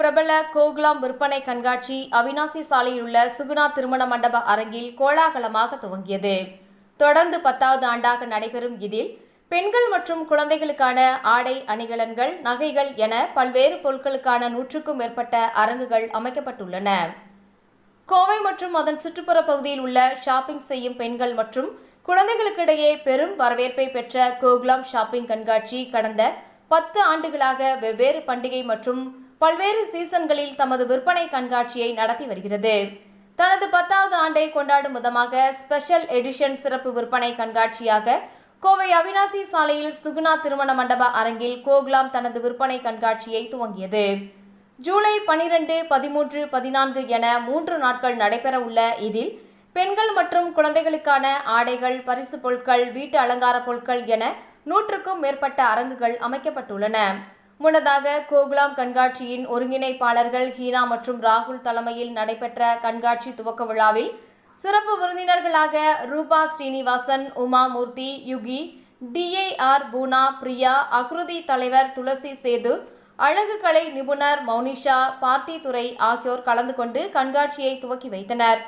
பிரபல கோகுலாம் விற்பனை கண்காட்சி அவினாசி சாலையில் உள்ள சுகுணா திருமண மண்டப அரங்கில் கோலாகலமாக துவங்கியது. தொடர்ந்து பத்தாவது ஆண்டாக நடைபெறும் இதில் பெண்கள் மற்றும் குழந்தைகளுக்கான ஆடை அணிகலன்கள் நகைகள் என பல்வேறு பொருட்களுக்கான நூற்றுக்கும் மேற்பட்ட அரங்குகள் அமைக்கப்பட்டுள்ளன. கோவை மற்றும் அதன் சுற்றுப்புற பகுதியில் உள்ள ஷாப்பிங் செய்யும் பெண்கள் மற்றும் குழந்தைகளுக்கிடையே பெரும் வரவேற்பை பெற்ற கோகுலாம் ஷாப்பிங் கண்காட்சி கடந்த பத்து ஆண்டுகளாக வெவ்வேறு பண்டிகை மற்றும் பல்வேறு சீசன்களில் தமது விற்பனை கண்காட்சியை நடத்தி வருகிறது. தனது பத்தாவது ஆண்டை கொண்டாடும் விதமாக ஸ்பெஷல் எடிஷன் சிறப்பு விற்பனை கண்காட்சியாக கோவை அவினாசி சாலையில் சுகுணா திருமண மண்டப அரங்கில் கோகுலாம் தனது விற்பனை கண்காட்சியை துவங்கியது. ஜூலை பனிரெண்டு பதிமூன்று பதினான்கு என மூன்று நாட்கள் நடைபெற உள்ள இதில் பெண்கள் மற்றும் குழந்தைகளுக்கான ஆடைகள் பரிசு பொருட்கள் வீட்டு அலங்கார பொருட்கள் என நூற்றுக்கும் மேற்பட்ட அரங்குகள் அமைக்கப்பட்டுள்ளன. முன்னதாக கோகுலாம் கண்காட்சியின் ஒருங்கிணைப்பாளர்கள் ஹீனா மற்றும் ராகுல் தலைமையில் நடைபெற்ற கண்காட்சி துவக்க விழாவில் சிறப்பு விருந்தினர்களாக ரூபா ஸ்ரீனிவாசன் உமா மூர்த்தி யுகி டிஏஆர் பூனா பிரியா அக்ருதி தலைவர் துளசி சேது அழகு கலை நிபுணர் மௌனிஷா பார்த்தித்துறை ஆகியோர் கலந்து கொண்டு கண்காட்சியை துவக்கி வைத்தனர்.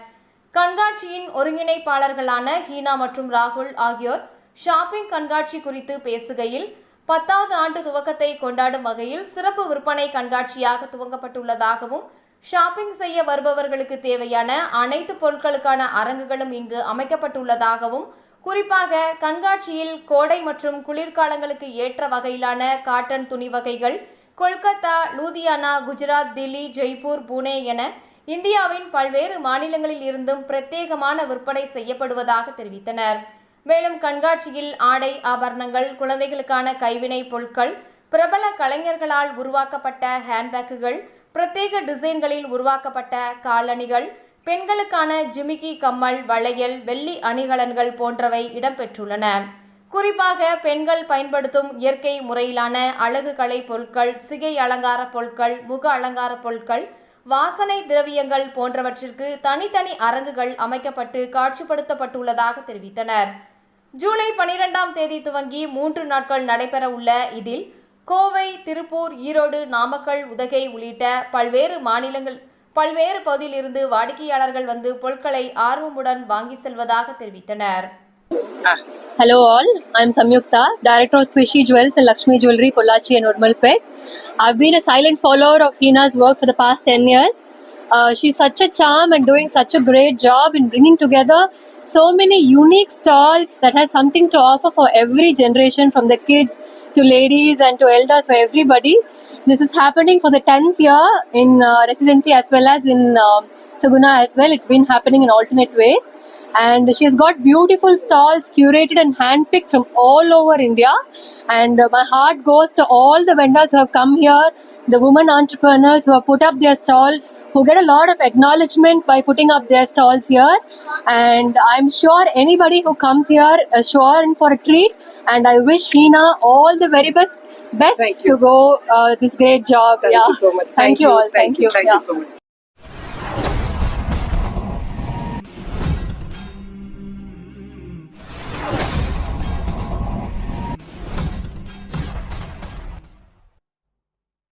கண்காட்சியின் ஒருங்கிணைப்பாளர்களான ஹீனா மற்றும் ராகுல் ஆகியோர் ஷாப்பிங் கண்காட்சி குறித்து பேசுகையில் பத்தாவது ஆண்டு துவக்கத்தை கொண்டாடும் வகையில் சிறப்பு விற்பனை கண்காட்சியாக துவங்கப்பட்டுள்ளதாகவும் ஷாப்பிங் செய்ய வருபவர்களுக்கு தேவையான அனைத்து பொருட்களுக்கான அரங்குகளும் இங்கு அமைக்கப்பட்டுள்ளதாகவும் குறிப்பாக கண்காட்சியில் கோடை மற்றும் குளிர்காலங்களுக்கு ஏற்ற வகையிலான காட்டன் துணி வகைகள் கொல்கத்தா லூதியானா குஜராத் தில்லி ஜெய்ப்பூர் புனே என இந்தியாவின் பல்வேறு மாநிலங்களில் இருந்தும் பிரத்யேகமான விற்பனை செய்யப்படுவதாக தெரிவித்தனர். மேலும் கண்காட்சியில் ஆடை ஆபரணங்கள் குழந்தைகளுக்கான கைவினை பொருட்கள் பிரபல கலைஞர்களால் உருவாக்கப்பட்ட ஹேண்ட்பேக்குகள் பிரத்யேக டிசைன்களில் உருவாக்கப்பட்ட காலணிகள் பெண்களுக்கான ஜிமிக்கி கம்மல் வளையல் வெள்ளி அணிகலன்கள் போன்றவை இடம்பெற்றுள்ளன. குறிப்பாக பெண்கள் பயன்படுத்தும் இயற்கை முறையிலான அழகு கலை பொருட்கள் சிகை அலங்கார பொருட்கள் முக அலங்கார பொருட்கள் வாசனை திரவியங்கள் போன்றவற்றிற்கு தனித்தனி அரங்குகள் அமைக்கப்பட்டு காட்சிப்படுத்தப்பட்டுள்ளதாக தெரிவித்தனர். ஜூலை பனிரெண்டாம் தேதி துவங்கி மூன்று நாட்கள் நடைபெற உள்ள இதில் கோவை திருப்பூர் ஈரோடு நாமக்கல் உதகை உள்ளிட்ட பல்வேறு மாநிலங்கள் பல்வேறு பகுதியிலிருந்து வாடிக்கையாளர்கள் வந்து பொருட்களை ஆர்வமுடன் வாங்கி செல்வதாக தெரிவித்தனர் hello all I am Samyuktha director of Kushi jewels and Lakshmi jewellery Pollachi and உர்மல் பேட் I've been a silent follower of Hina's work for the past 10 years. Uh, she's such a charm and doing such a great job in bringing so many unique stalls that has something to offer for every generation from the kids to ladies and to elders for everybody. This is happening for the 10th year in uh, residency as well as in uh, Suguna as well. It's been happening in alternate ways and she has got beautiful stalls curated and handpicked from all over India. And uh, my heart goes to all the vendors who have come here, the women entrepreneurs who have put up their stall, who get a lot of acknowledgement by putting up their stalls here. And I'm sure anybody who comes here is sure in for a treat. And I wish Hina all the very best. Best to go uh, this great job. Thank yeah. you so much. Thank, you all. Thank, you. Thank yeah. you so much.